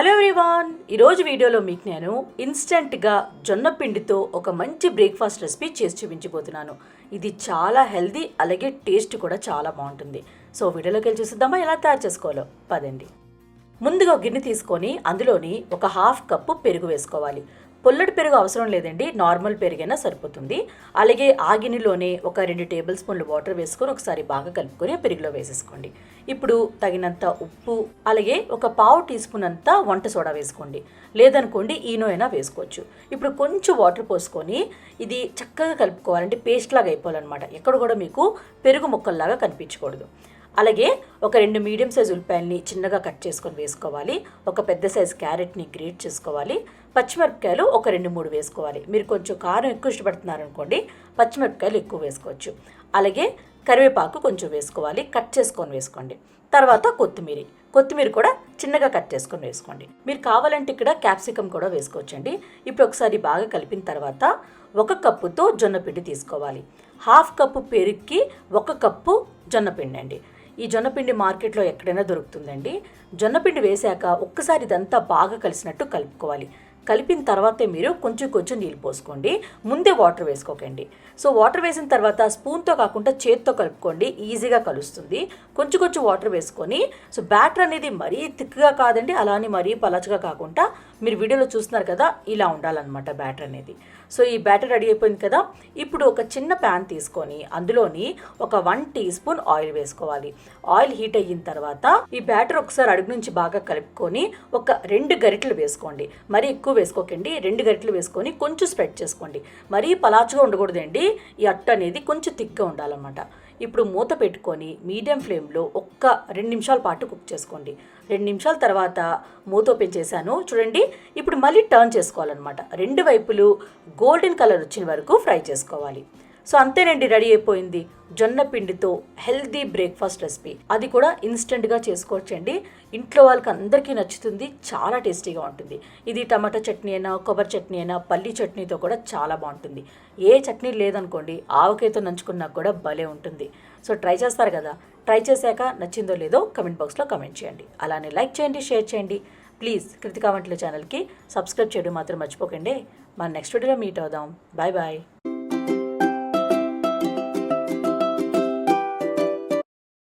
Hello everyone. ఈరోజు వీడియోలో మీకు నేను ఇన్స్టెంట్గా జొన్న పిండితో ఒక మంచి బ్రేక్ఫాస్ట్ రెసిపీ చేసి చూపించబోతున్నాను. ఇది చాలా హెల్దీ అలాగే టేస్ట్ కూడా చాలా బాగుంటుంది. సో వీడియోలోకి వెళ్ళి చూసిద్దామా? ఎలా తయారు చేసుకోవాలో? పదండి. ముందుగా గిన్నె తీసుకొని అందులోని ఒక హాఫ్ కప్పు పెరుగు వేసుకోవాలి. పొల్లటి పెరుగు అవసరం లేదండి నార్మల్ పెరుగైనా సరిపోతుంది. అలాగే ఆగినిలోనే ఒక రెండు టేబుల్ స్పూన్లు వాటర్ వేసుకొని ఒకసారి బాగా కలుపుకొని పెరుగులో వేసేసుకోండి. ఇప్పుడు తగినంత ఉప్పు అలాగే ఒక పావు టీ స్పూన్ అంతా వంట సోడా వేసుకోండి. లేదనుకోండి ఈనో అయినా వేసుకోవచ్చు. ఇప్పుడు కొంచెం వాటర్ పోసుకొని ఇది చక్కగా కలుపుకోవాలంటే పేస్ట్ లాగా అయిపోవాలన్నమాట. ఎక్కడ కూడా మీకు పెరుగు ముక్కల్లాగా కనిపించకూడదు. అలాగే ఒక రెండు మీడియం సైజ్ ఉల్లిపాయల్ని చిన్నగా కట్ చేసుకొని వేసుకోవాలి. ఒక పెద్ద సైజ్ క్యారెట్ని గ్రేట్ చేసుకోవాలి. పచ్చిమిరపకాయలు ఒక రెండు మూడు వేసుకోవాలి. మీరు కొంచెం కారం ఎక్కువ ఇష్టపడుతున్నారు అనుకోండి పచ్చిమిరపకాయలు ఎక్కువ వేసుకోవచ్చు. అలాగే కరివేపాకు కొంచెం వేసుకోవాలి కట్ చేసుకొని వేసుకోండి. తర్వాత కొత్తిమీర. కొత్తిమీర కూడా చిన్నగా కట్ చేసుకొని వేసుకోండి. మీరు కావాలంటే ఇక్కడ క్యాప్సికమ్ కూడా వేసుకోవచ్చండి. ఇప్పుడు ఒకసారి బాగా కలిపిన తర్వాత ఒక కప్పుతో జొన్నపిండి తీసుకోవాలి. హాఫ్ కప్పు పెరుగుకి ఒక కప్పు జొన్నపిండి అండి ఈ జొన్నపిండి మార్కెట్లో ఎక్కడైనా దొరుకుతుందండి. జొన్నపిండి వేశాక ఒక్కసారి ఇదంతా బాగా కలిసినట్టు కలుపుకోవాలి. కలిపిన తర్వాతే మీరు కొంచెం కొంచెం నీళ్ళు పోసుకోండి. ముందే వాటర్ వేసుకోకండి. సో వాటర్ వేసిన తర్వాత స్పూన్తో కాకుండా చేత్తో కలుపుకోండి. ఈజీగా కలుస్తుంది. కొంచెం కొంచెం వాటర్ వేసుకొని సో బ్యాటర్ అనేది మరీ థిక్గా కాదండి. అలానే మరీ పలచగా కాకుండా మీరు వీడియోలో చూస్తున్నారు కదా ఇలా ఉండాలన్నమాట బ్యాటర్ అనేది. సో ఈ బ్యాటర్ రెడీ అయిపోయింది కదా ఇప్పుడు ఒక చిన్న ప్యాన్ తీసుకొని అందులోని ఒక వన్ టీ స్పూన్ ఆయిల్ వేసుకోవాలి. ఆయిల్ హీట్ అయిన తర్వాత ఈ బ్యాటర్ ఒకసారి అడుగు నుంచి బాగా కలుపుకొని ఒక రెండు గరిటలు వేసుకోండి. మరీ ఎక్కువ వేసుకోకండి రెండు గరిటెలు వేసుకొని కొంచెం స్ప్రెడ్ చేసుకోండి. మరీ పలాచగా ఉండకూడదండి ఈ అట్ట అనేది కొంచెం థిక్గా ఉండాలన్నమాట. ఇప్పుడు మూత పెట్టుకొని మీడియం ఫ్లేమ్లో ఒక్క రెండు నిమిషాల పాటు కుక్ చేసుకోండి. రెండు నిమిషాల తర్వాత మూత ఓపెన్ చేశాను. చూడండి ఇప్పుడు మళ్ళీ టర్న్ చేసుకోవాలన్నమాట. రెండు వైపులు గోల్డెన్ కలర్ వచ్చిన వరకు ఫ్రై చేసుకోవాలి. సో అంతేనండి రెడీ అయిపోయింది జొన్న పిండితో హెల్దీ బ్రేక్ఫాస్ట్ రెసిపీ. అది కూడా ఇన్స్టెంట్గా చేసుకోవచ్చండి. ఇంట్లో వాళ్ళకి అందరికీ నచ్చుతుంది చాలా టేస్టీగా ఉంటుంది. ఇది టమాటా చట్నీ అయినా కొబ్బరి చట్నీ అయినా పల్లి చట్నీతో కూడా చాలా బాగుంటుంది. ఏ చట్నీ లేదనుకోండి ఆవకాయతో నంచుకున్నా కూడా భలే ఉంటుంది. సో ట్రై చేస్తారు కదా? ట్రై చేశాక నచ్చిందో లేదో కమెంట్ బాక్స్లో కమెంట్ చేయండి. అలానే లైక్ చేయండి షేర్ చేయండి. ప్లీజ్ కృతికా వంటల ఛానల్కి సబ్స్క్రైబ్ చేయడం మాత్రం మర్చిపోకండి. మన నెక్స్ట్ వీడియోలో మీట్ అవుదాం. Bye bye.